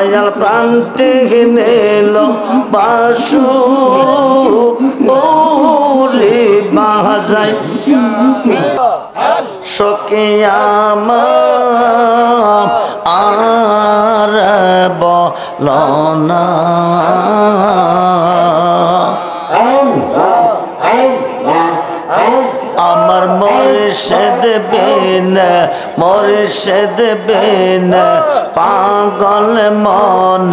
দয়াল প্রান্তে নিল বাসু ও রে বাজাই সকিয়ামা আর বলনা আমার মর্ষেদ বেন মর্ষেদ বেন পাগল মন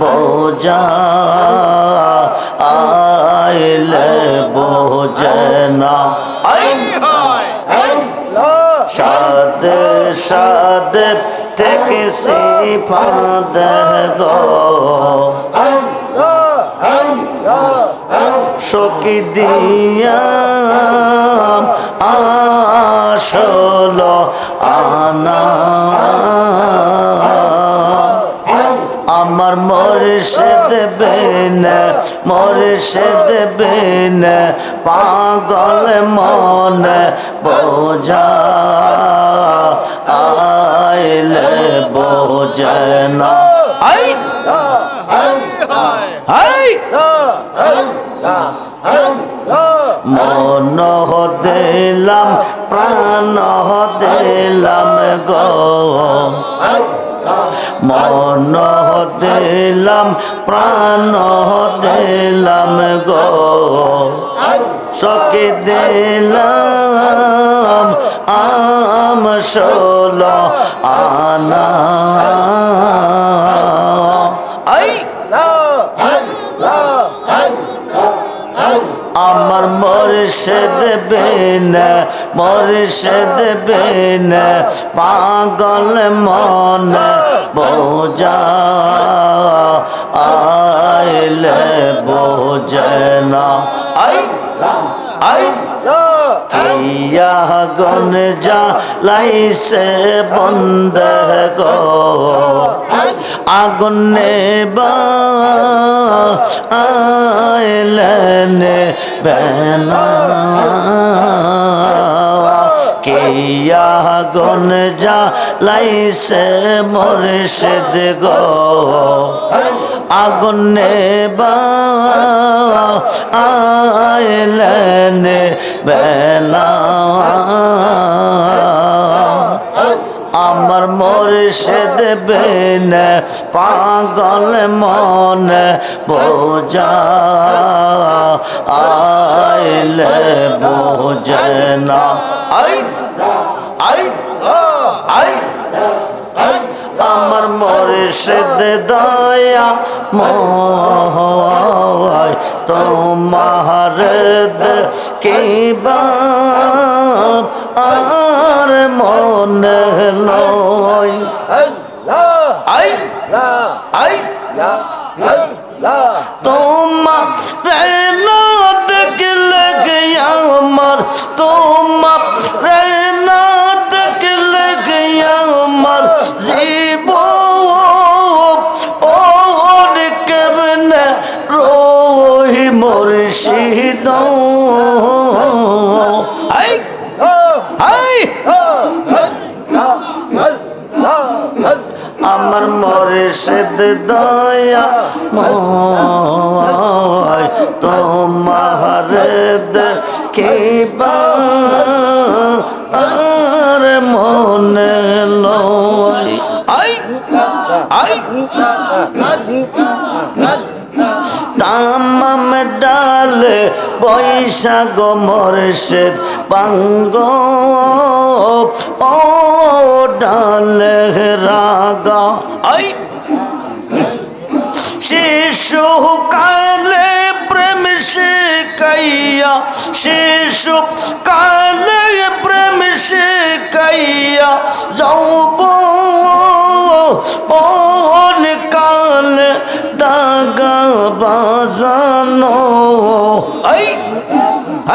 বোঝা। আইলে বোঝনা সাদ সাদ থেকে সিফাদ গো। সকি দিয়া আসল আনা। আমার মরষে দেবেন মরষে দেবেন পাগল মন বোঝা। আইলে বোঝনা আই! আই! মন দিলাম প্রাণ দিলাম গো। মন দিলাম প্রাণ দিলাম গো। সকে দিলাম আম ষোল আনা। মরষে দেবেন মরষে দেবেন পাগল মন বোঝা, আইলে বোঝনা আই আই গন যা লাইসে বন্ধ গো। আগুন নেবা আইলেন বেনা কিয়া গন যা লাইসে মোরশেদ গো। আগুনে বা আইলেন বেলা দেবেন পাগল মন বোঝা। আইলে বোঝনা আই আই আই আমার মরষেদ দয়া মহায় তোমার কিবা আর মনে লয় আমার মরেশেদ দয়া ময়, তোমার কেবা আর মনে লয়। আই আই। তামাম ডাল বৈশাখ পাঙ্গ, ও ডাল রাগা আই। শিশু কালে প্রেম শিকাইয়া শিশু কালে প্রেম শিকাইয়া যাব ওন কাল দাগা বাজানো। আই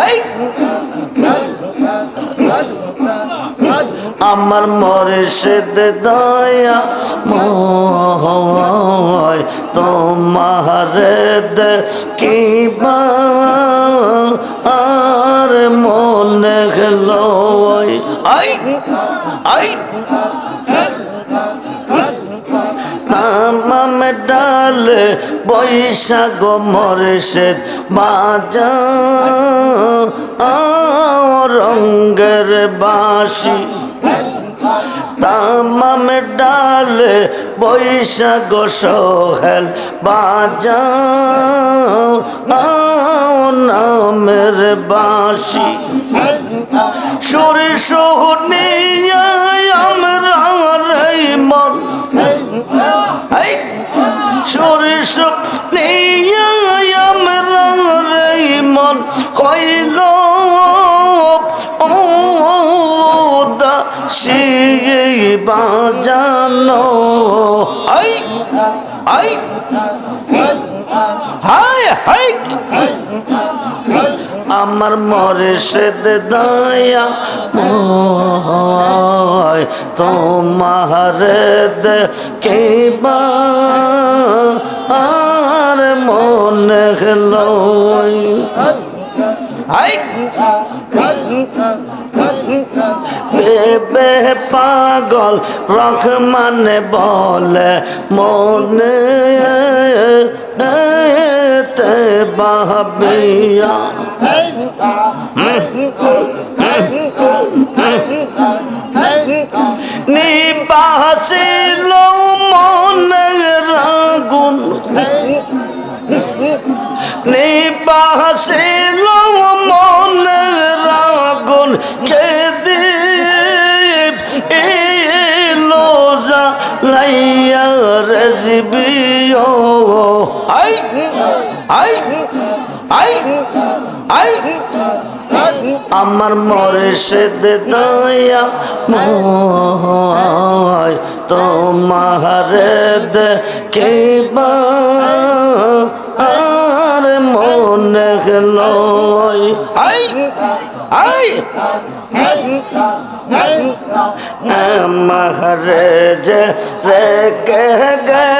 আই। আমার মরশেদ দয়া ময় তোমার কিবা আর মনে গেলো আই আই। তামাম ডাল বৈশাখ মরশেদ বাজা রঙ্গের বাসি তামাম ডাল বৈশাখ সোহেল বাজা নামের বাসি সরিষ নিয়ে আমরা মন। এই সরিষ নিয়ে আমরা রে মন। হইল বাজানো। আই আই, হাই হাই। আমার মরশেদ দয়া ময় তোমার কেবা আর মনে গেলো হাই। পাগল রহমান বলে মনে তে বাবিয়া। নিবাসিল মনের আগুন নিবাসিল আমার মরশেদ দয়া ময় তোমার কেবা আর মনে গেলো আই আই মহারাজ রেখে গেলা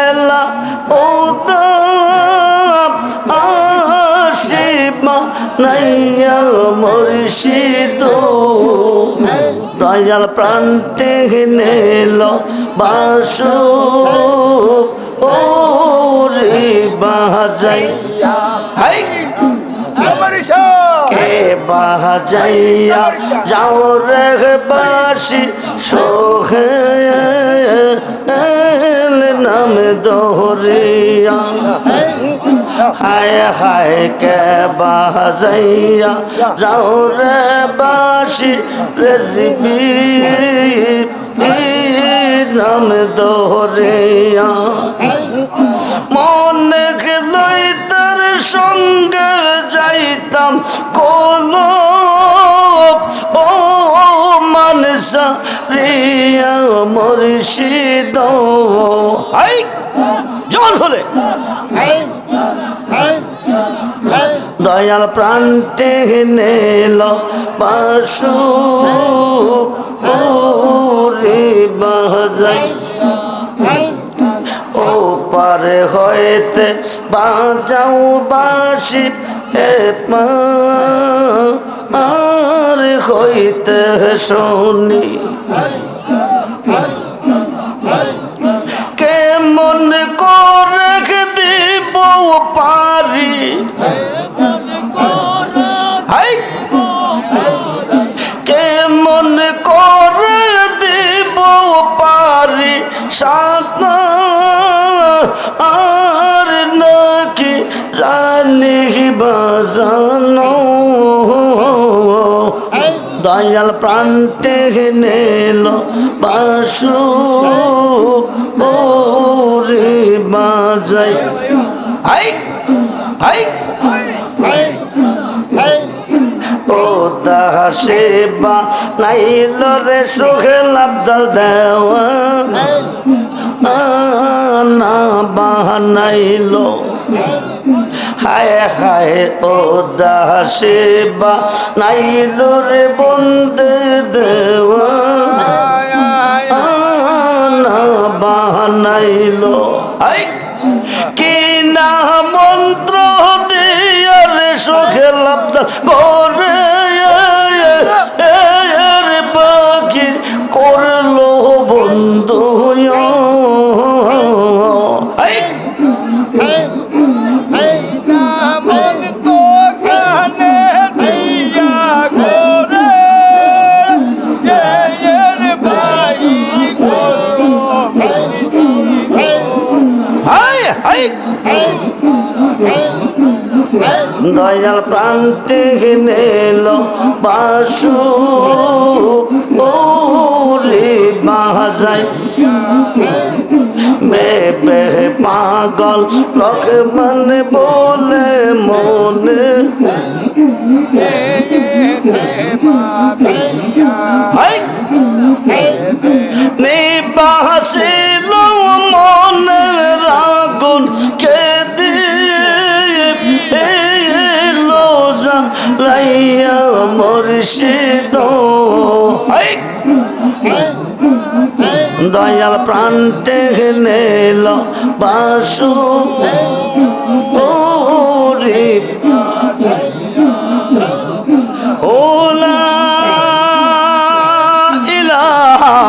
দয়াল প্রান্তে নিল বাসু ও রে বাজাই। হাই। বাজাইয়া যাও রে বাসি। সোহে নাম দোহরিয়া। হায় হায় কে বাজাইয়া যাও রে বাসি রেসিবি নাম দোহরিয়া। মনে গেলই তার সঙ্গে যাইতাম কোল ও মানসা রিয়া মর্শিদ আই জল হলে। দয়াল প্রান্তে নেল পাশু রে বাজাই। ও পারে হইতে বাজাও বাসি। এ আর হইতে শুনি। বাজানো দয়াল প্রান্তে নেল বাসু রে বাজাই। হাই হাই ও দাসে বা নাইল রে সুখে লাভদাল দেওয়া। না বাহানাইল হায় হায় ও দাসে বা নাইলুর বন্দে দেওয়া। বানাইল। কি না মন্ত্র দিয়ে সোখে লাভ করে দয়াল প্রান্তে নিল বাসু। ওরে বাজাই বেবে পাগল রকমান বলে মনে। হাই মুর্শিদ দয়াল প্রান্তে নেল বাসু ওরে। হোলা ইলাহা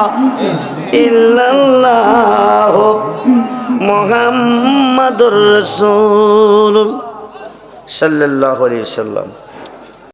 ইল্লাল্লাহ মুহাম্মাদুর রাসূল সাল্লাল্লাহু আলাইহি সাল্লাম